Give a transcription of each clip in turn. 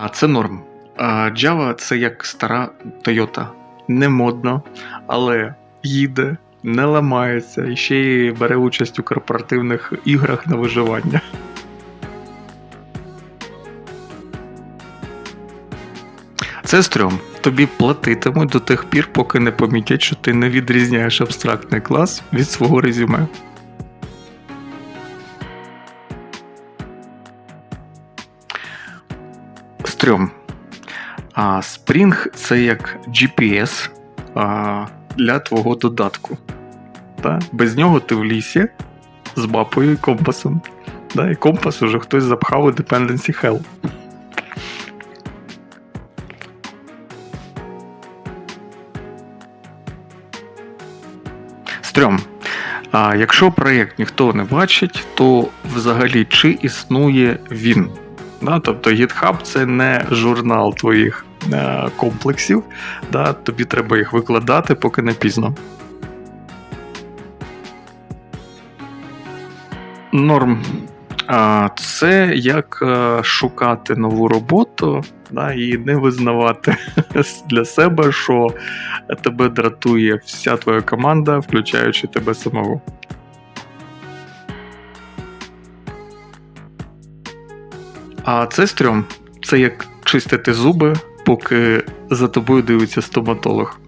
А це норм. Java це як стара Toyota. Не модно, але їде, не ламається і ще й бере участь у корпоративних іграх на виживання. Це стрьом. Тобі платитимуть до тих пір, поки не помітять, що ти не відрізняєш абстрактний клас від свого резюме. Стрьом. А Spring це як GPS а, для твого додатку. Та? Без нього ти в лісі з мапою і компасом. Да? І компас уже хтось запхав у Dependency Hell. Стрьом. А якщо проєкт ніхто не бачить, то взагалі чи існує він? Да? Тобто GitHub це не журнал твоїх е, комплексів, да? тобі треба їх викладати, поки не пізно. Норм. Це як е, шукати нову роботу да, і не визнавати для себе, що тебе дратує вся твоя команда, включаючи тебе самого. А це стрьом. Це як чистити зуби, поки за тобою дивиться стоматолог.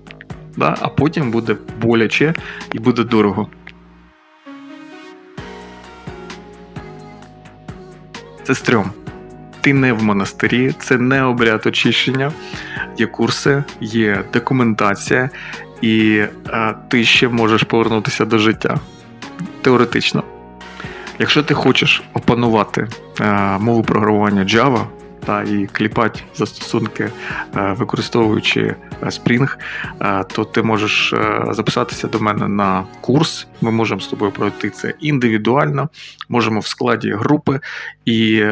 Да? А потім буде боляче і буде дорого. Це стрьом. Ти не в монастирі, це не обряд очищення. Є курси, є документація, і е, ти ще можеш повернутися до життя. Теоретично. Якщо ти хочеш опанувати е, мову програмування Java та і кліпати застосунки, е, використовуючи е, Spring, то ти можеш записатися до мене на курс. Ми можемо з тобою пройти це індивідуально, можемо в складі групи, і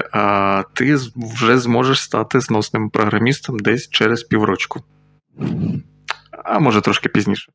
ти вже зможеш стати зносним програмістом десь через піврочку. А може трошки пізніше.